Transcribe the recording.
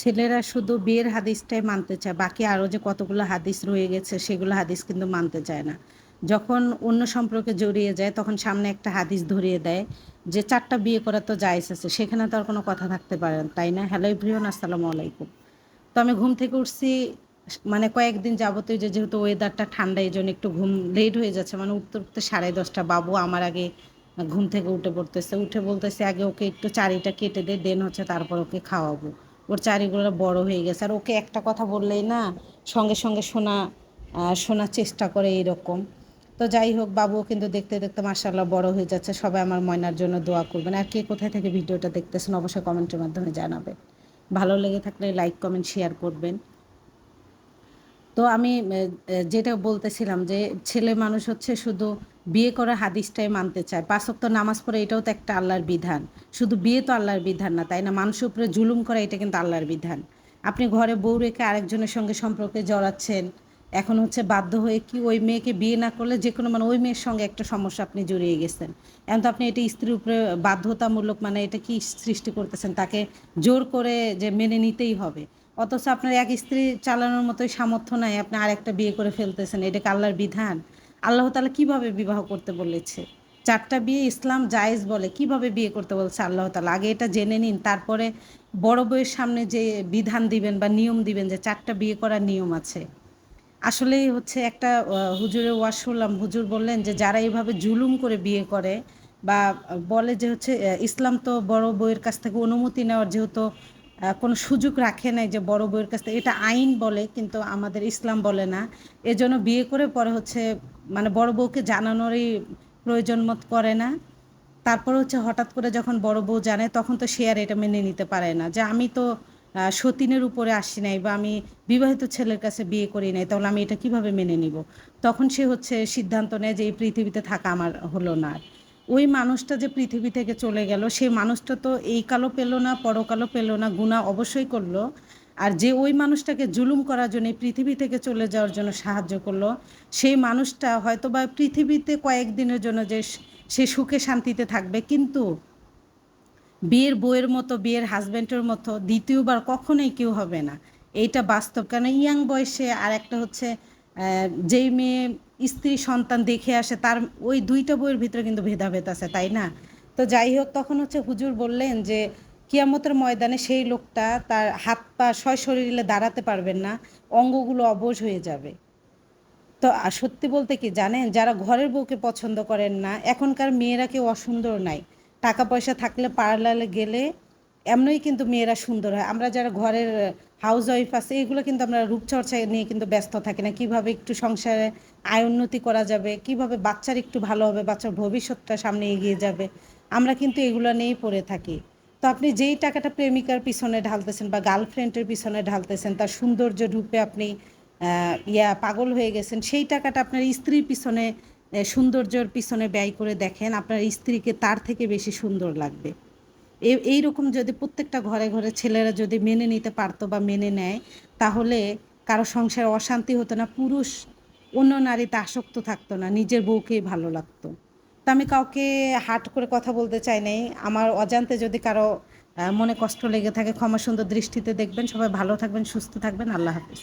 ছেলেরা শুধু বিয়ের হাদিসটাই মানতে চায়, বাকি আরও যে কতগুলো হাদিস রয়ে গেছে সেগুলো হাদিস কিন্তু মানতে চায় না। যখন অন্য সম্পর্কে জড়িয়ে যায়, তখন সামনে একটা হাদিস ধরিয়ে দেয় যে চারটা বিয়ে করা তো জায়জ আছে, সেখানে তো আর কোনো কথা থাকতে পারে না, তাই না? হ্যালো ইব্রিয়ন আসসালামু আলাইকুম। তো আমি ঘুম থেকে উঠছি মানে কয়েকদিন যাবতীয় যে যেহেতু ওয়েদারটা ঠান্ডা, এই জন্য একটু ঘুম লেট হয়ে যাচ্ছে মানে উঠতে উঠতে সাড়ে দশটা, বাবু আমার আগে ঘুম থেকে উঠে পড়তেছে, উঠে বলতেছে, আগে ওকে একটু চারিটা কেটে দে, দেন হচ্ছে তারপর ওকে খাওয়াবো। ওর চারিগুলো বড় হয়ে গেছে। আর ওকে একটা কথা বললেই না, সঙ্গে সঙ্গে শোনা শোনার চেষ্টা করে এইরকম। তো যাই হোক, বাবুও কিন্তু দেখতে দেখতে মার্শাল্লাহ বড় হয়ে যাচ্ছে। সবাই আমার ময়নার জন্য দোয়া করবেন। আর কে কোথায় থেকে ভিডিওটা দেখতেছেন অবশ্যই কমেন্টের মাধ্যমে জানাবে ভালো লেগে থাকলে লাইক কমেন্ট শেয়ার করবেন। তো আমি যেটা বলতেছিলাম যে ছেলে মানুষ হচ্ছে শুধু বিয়ে করা হাদিসটাই মানতে চায়। পাঁচক্ত নামাজ পড়ে এটাও তো একটা আল্লাহর বিধান। শুধু বিয়ে তো আল্লাহর বিধান না, তাই না? মানুষের উপরে জুলুম করা এটা কিন্তু আল্লাহর বিধান। আপনি ঘরে বউ রেখে আরেকজনের সঙ্গে সম্পর্কে জড়াচ্ছেন, এখন হচ্ছে বাধ্য হয়ে কি ওই মেয়েকে বিয়ে না করলে যে কোনো মানে ওই মেয়ের সঙ্গে একটা সমস্যা আপনি জড়িয়ে গেছেন। এখন তো আপনি এটা স্ত্রীর উপরে বাধ্যতামূলক মানে এটা কি সৃষ্টি করতেছেন? তাকে জোর করে যে মেনে নিতেই হবে। অথচ আপনার এক স্ত্রী চালানোর মতোই সামর্থ্য নাই, আপনি আরেকটা বিয়ে করে ফেলতেছেন, এটা আল্লাহর বিধান? আল্লাহ তালা কীভাবে বিবাহ করতে বলেছে? চারটা বিয়ে ইসলাম জায়েজ বলে, কীভাবে বিয়ে করতে বলছে আল্লাহ তালা আগে এটা জেনে নিন, তারপরে বড় বইয়ের সামনে যে বিধান দিবেন বা নিয়ম দিবেন যে চারটা বিয়ে করার নিয়ম আছে। আসলেই হচ্ছে একটা হুজুরের ওয়াশ শুনলাম, হুজুর বললেন যে যারা এইভাবে জুলুম করে বিয়ে করে বা বলে যে হচ্ছে ইসলাম তো বড় বইয়ের কাছ থেকে অনুমতি নেওয়ার যেহেতু কোনো সুযোগ রাখে নাই যে বড় বউয়ের কাছ থেকে, এটা আইন বলে কিন্তু আমাদের ইসলাম বলে না। এজন্য বিয়ে করে পরে হচ্ছে মানে বড় বউকে জানানোরই প্রয়োজন মত করে না। তারপর হচ্ছে হঠাৎ করে যখন বড় বউ জানে, তখন তো সে আর এটা মেনে নিতে পারে না। যে আমি তো সতীনের উপরে আসি নাই বা আমি বিবাহিত ছেলের কাছে বিয়ে করি নাই, তাহলে আমি এটা কীভাবে মেনে নিব? তখন সে হচ্ছে সিদ্ধান্ত নেয় যে এই পৃথিবীতে থাকা আমার হলো না ওই মানুষটা যে পৃথিবী থেকে চলে গেল সেই মানুষটা তো এই কালো পেল না, পরকালও পেল না গুণা অবশ্যই করল। আর যে ওই মানুষটাকে জুলুম করার জন্য পৃথিবী থেকে চলে যাওয়ার জন্য সাহায্য করল, সেই মানুষটা হয়তো বা পৃথিবীতে কয়েকদিনের জন্য যে সে সুখে শান্তিতে থাকবে, কিন্তু বিয়ের বইয়ের মতো, বিয়ের হাজব্যান্ডের মতো দ্বিতীয়বার কখনোই কেউ হবে না। এইটা বাস্তব। কেন ইয়াং বয়সে আর একটা হচ্ছে যেই মেয়ে স্ত্রী সন্তান দেখে আসে, তার ওই দুইটা বইয়ের ভিতরে কিন্তু ভেদাভেদ আছে, তাই না? তো যাই হোক, তখন হচ্ছে হুজুর বললেন যে কিয়ামতের ময়দানে সেই লোকটা তার হাত পা সয় শরীরে দাঁড়াতে পারবেন না, অঙ্গগুলো অবশ হয়ে যাবে। তো সত্যি বলতে কি জানেন, যারা ঘরের বউকে পছন্দ করেন না, এখনকার মেয়েরা কেউ অসুন্দর নাই। টাকা পয়সা থাকলে পার্লারে গেলে এমনই কিন্তু মেয়েরা সুন্দর হয়। আমরা যারা ঘরের হাউস ওয়াইফ আছে, এগুলো কিন্তু আমরা রূপচর্চা নিয়ে কিন্তু ব্যস্ত থাকি না। কীভাবে একটু সংসারে আয় উন্নতি করা যাবে, কীভাবে বাচ্চার একটু ভালো হবে, বাচ্চার ভবিষ্যৎটা সামনে এগিয়ে যাবে, আমরা কিন্তু এগুলো নিয়েই পড়ে থাকি। তো আপনি যেই টাকাটা প্রেমিকার পিছনে ঢালতেছেন বা গার্লফ্রেন্ডের পিছনে ঢালতেছেন, তার সৌন্দর্য রূপে আপনি ইয়া পাগল হয়ে গেছেন, সেই টাকাটা আপনার স্ত্রীর পিছনে সৌন্দর্যর পিছনে ব্যয় করে দেখেন, আপনার স্ত্রীকে তার থেকে বেশি সুন্দর লাগবে। এই রকম যদি প্রত্যেকটা ঘরে ঘরে ছেলেরা যদি মেনে নিতে পারতো বা মেনে নেয়, তাহলে কারও সংসারে অশান্তি হতো না, পুরুষ, অন্য নারীতে আসক্ত থাকতো না, নিজের বউকেই ভালো লাগতো। তো আমি কাউকে হাট করে কথা বলতে চাই নাই। আমার অজান্তে যদি কারও মনে কষ্ট লেগে থাকে, ক্ষমা সুন্দর দৃষ্টিতে দেখবেন। সবাই ভালো থাকবেন, সুস্থ থাকবেন। আল্লাহ হাফিজ।